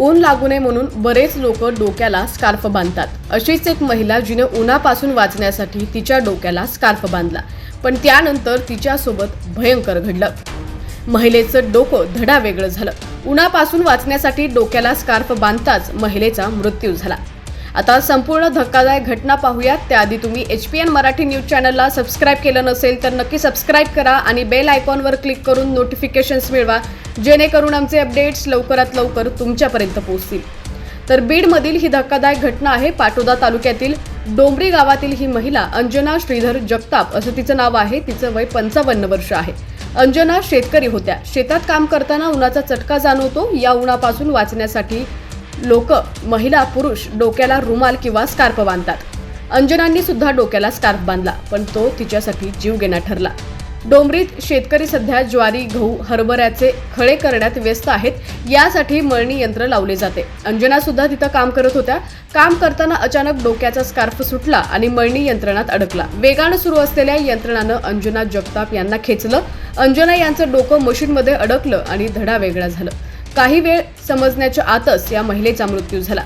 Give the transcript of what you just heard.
ऊन लागू नये म्हणून बरेच लोक डोक्याला स्कार्फ बांधतात. अशीच एक महिला जिने उन्हापासून वाचण्यासाठी तिच्या डोक्याला स्कार्फ बांधला. पण त्यानंतर तिच्यासोबत भयंकर घडलं. महिलेचं डोकं धडा वेगळं झालं. उन्हापासून वाचण्यासाठी डोक्याला स्कार्फ बांधताच महिलेचा मृत्यू झाला. आता संपूर्ण धक्कादायक घटना पाहूयात. त्याआधी तुम्ही H P N Marathi news चॅनलला सबस्क्राईब केलं नसेल तर नक्की सबस्क्राईब करा आणि बेल आयकॉनवर क्लिक करून नोटिफिकेशन्स मिळवा जेणेकरून आमचे अपडेट्स लवकरात लवकर तुमच्यापर्यंत पोहोचतील. तर बीडमधील ही धक्कादायक घटना आहे. पाटोदा तालुक्यातील डोंबरी गावातील ही महिला अंजना श्रीधर जगताप असं तिचं नाव आहे. तिचं वय पंचावन्न वर्ष आहे. अंजना शेतकरी होत्या. शेतात काम करताना उन्हाचा चटका जाणवतो. या उन्हापासून वाचण्यासाठी लोक महिला पुरुष डोक्याला रुमाल किंवा स्कार्फ बांधतात. अंजनांनी सुद्धा डोक्याला स्कार्फ बांधला पण तो तिच्यासाठी जीवघेणा ठरला. डोंबरीत शेतकरी सध्या ज्वारी गहू हरभऱ्याचे खळे करण्यात व्यस्त आहेत यासाठी मळणी यंत्र लावले जाते. अंजना सुद्धा तिथं काम करत होत्या. काम करताना अचानक डोक्याचा स्कार्फ सुटला आणि मळणी यंत्रणात अडकला. वेगानं सुरू असलेल्या यंत्रणानं अंजना जगताप यांना खेचलं. अंजना यांचं डोकं मशीनमध्ये अडकलं आणि धडा वेगळा झालं. काही वेळ समजण्याच्या आतच या महिलेचा मृत्यू झाला.